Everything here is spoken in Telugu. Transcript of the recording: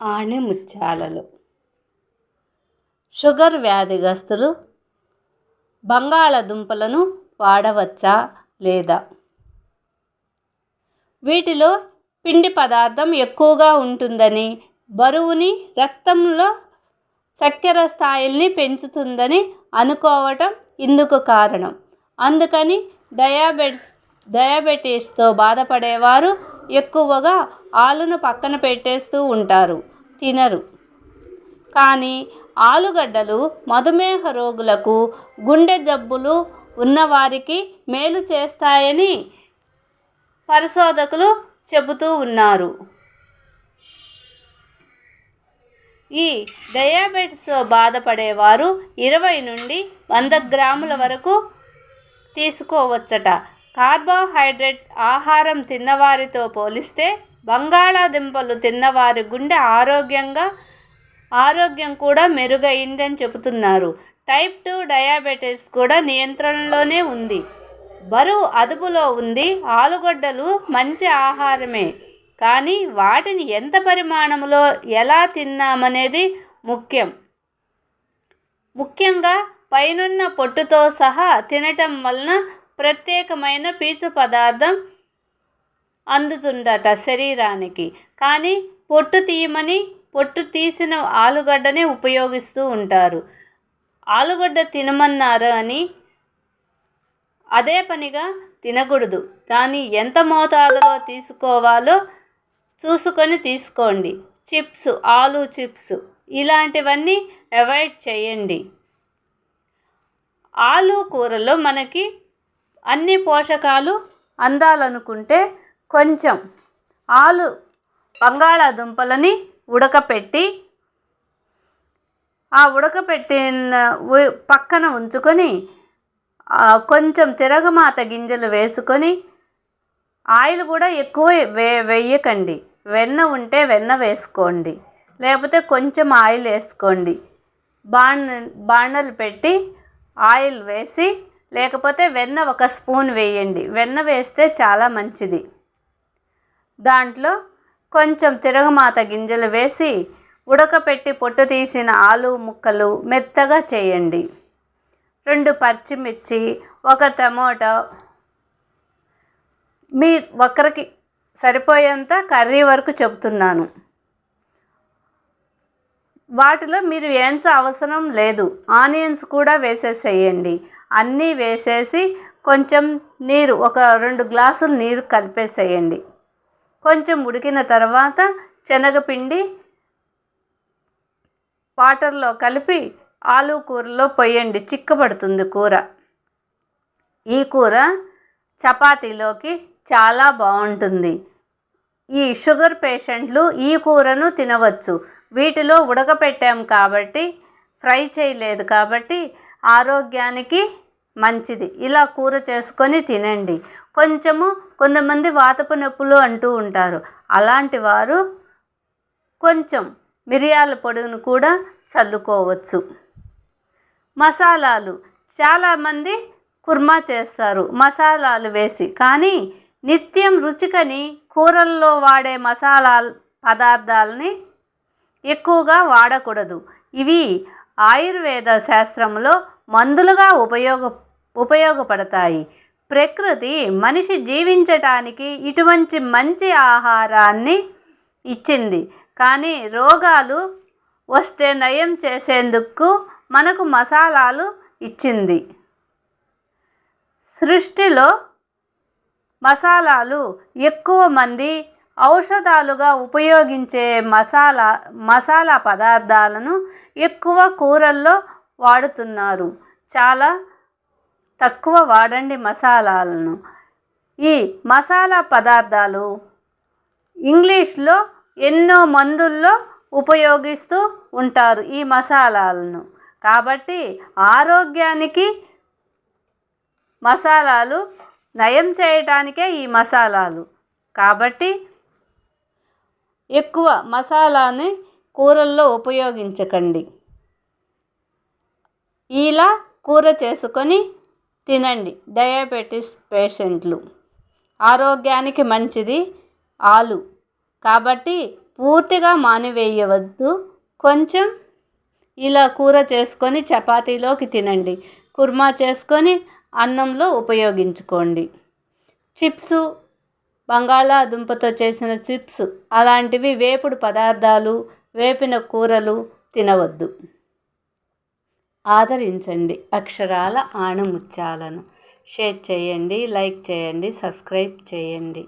ఆణిముత్యాలలు షుగర్ వ్యాధిగ్రస్తులు బంగాళదుంపలను వాడవచ్చా లేదా? వీటిలో పిండి పదార్థం ఎక్కువగా ఉంటుందని బరువుని రక్తంలో చక్కెర స్థాయిల్ని పెంచుతుందని అనుకోవటం ఇందుకు కారణం. అందుకని డయాబెటిస్ డయాబెటీస్తో బాధపడేవారు ఎక్కువగా ఆలును పక్కన పెట్టేస్తూ ఉంటారు తినరు. కానీ ఆలుగడ్డలు మధుమేహ రోగులకు గుండె జబ్బులు ఉన్నవారికి మేలు చేస్తాయని పరిశోధకులు చెబుతూ ఉన్నారు. ఈ డయాబెటిస్తో బాధపడేవారు ఇరవై నుండి వంద గ్రాముల వరకు తీసుకోవచ్చట. కార్బోహైడ్రేట్ ఆహారం తిన్నవారితో పోలిస్తే బంగాళాదుంపలు తిన్నవారి గుండె ఆరోగ్యంగా ఆరోగ్యం కూడా మెరుగైందని చెబుతున్నారు. టైప్ టూ డయాబెటీస్ కూడా నియంత్రణలోనే ఉంది. బరువు అదుపులో ఉంది. ఆలుగడ్డలు మంచి ఆహారమే. కానీ వాటిని ఎంత పరిమాణంలో ఎలా తిన్నామనేది ముఖ్యం. ముఖ్యంగా పైనున్న పొట్టుతో సహా తినటం వలన ప్రత్యేకమైన పీచు పదార్థం అందుతుందట శరీరానికి. కానీ పొట్టు తీయమని పొట్టు తీసిన ఆలుగడ్డనే ఉపయోగిస్తూ ఉంటారు. ఆలుగడ్డ తినమన్నారు అని అదే పనిగా తినకూడదు. దాన్ని ఎంత మోతాదులో తీసుకోవాలో చూసుకొని తీసుకోండి. చిప్స్ ఆలు చిప్స్ ఇలాంటివన్నీ అవాయిడ్ చేయండి. ఆలు కూరలో మనకి అన్ని పోషకాలు అందాలనుకుంటే కొంచెం ఆలు బంగాళాదుంపలని ఉడకపెట్టి ఆ ఉడకపెట్టిన పక్కన ఉంచుకొని కొంచెం తిరగమాత గింజలు వేసుకొని ఆయిల్ కూడా ఎక్కువ వే వేయకండి. వెన్న ఉంటే వెన్న వేసుకోండి. లేకపోతే కొంచెం ఆయిల్ వేసుకోండి. బాణ బాణలు పెట్టి ఆయిల్ వేసి లేకపోతే వెన్న ఒక స్పూన్ వేయండి. వెన్న వేస్తే చాలా మంచిది. దాంట్లో కొంచెం తిరగమాత గింజలు వేసి ఉడకపెట్టి పొట్టు తీసిన ఆలు ముక్కలు మెత్తగా చేయండి. రెండు పచ్చిమిర్చి ఒక టమోటా మీ ఒక్కరికి సరిపోయేంత కర్రీ వరకు చెబుతున్నాను. వాటిలో మీరు ఏంచ అవసరం లేదు. ఆనియన్స్ కూడా వేసేసేయండి. అన్నీ వేసేసి కొంచెం నీరు ఒక రెండు గ్లాసులు నీరు కలిపేసేయండి. కొంచెం ఉడికిన తర్వాత శనగపిండి వాటర్లో కలిపి ఆలు కూరలో పొయ్యండి చిక్కబడుతుంది కూర. ఈ కూర చపాతీలోకి చాలా బాగుంటుంది. ఈ షుగర్ పేషెంట్లు ఈ కూరను తినవచ్చు. వీటిలో ఉడకపెట్టాం కాబట్టి ఫ్రై చేయలేదు కాబట్టి ఆరోగ్యానికి మంచిది. ఇలా కూర చేసుకొని తినండి. కొంచెము కొంతమంది వాతపు నొప్పులు అంటూ ఉంటారు. అలాంటి వారు కొంచెం మిరియాల పొడిని కూడా చల్లుకోవచ్చు. మసాలాలు. చాలామంది కుర్మా చేస్తారు. మసాలాలు వేసి. కానీ నిత్యం రుచికని కూరల్లో వాడే మసాలా పదార్థాలని ఎక్కువగా వాడకూడదు. ఇవి ఆయుర్వేద శాస్త్రంలో మందులుగా ఉపయోగ ఉపయోగపడతాయి. ప్రకృతి మనిషి జీవించటానికి ఇటువంటి మంచి ఆహారాన్ని ఇచ్చింది. కానీ రోగాలు వస్తే నయం చేసేందుకు మనకు మసాలాలు ఇచ్చింది. సృష్టిలో మసాలాలు ఎక్కువ మంది ఔషధాలుగా ఉపయోగించే మసాలా మసాలా పదార్థాలను ఎక్కువ కూరల్లో వాడుతున్నారు. చాలా తక్కువ వాడండి మసాలాలను. ఈ మసాలా పదార్థాలు ఇంగ్లీష్లో ఎన్నో మందుల్లో ఉపయోగిస్తూ ఉంటారు ఈ మసాలాలను. కాబట్టి ఆరోగ్యానికి మసాలాలు నయం చేయటానికే ఈ మసాలాలు. కాబట్టి ఎక్కువ మసాలాని కూరల్లో ఉపయోగించకండి. ఇలా కూర చేసుకొని తినండి. డయాబెటీస్ పేషెంట్లు. ఆరోగ్యానికి మంచిది ఆలు. కాబట్టి పూర్తిగా మానివేయవద్దు. కొంచెం ఇలా కూర చేసుకొని చపాతీలోకి తినండి. కుర్మా చేసుకొని అన్నంలో ఉపయోగించుకోండి. చిప్స్ బంగాళాదుంపతో చేసిన చిప్స్ అలాంటివి వేపుడు పదార్థాలు వేపిన కూరలు తినవద్దు. ఆదరించండి అక్షరాల ఆణిముత్యాలను షేర్ చేయండి లైక్ చేయండి సబ్స్క్రైబ్ చేయండి.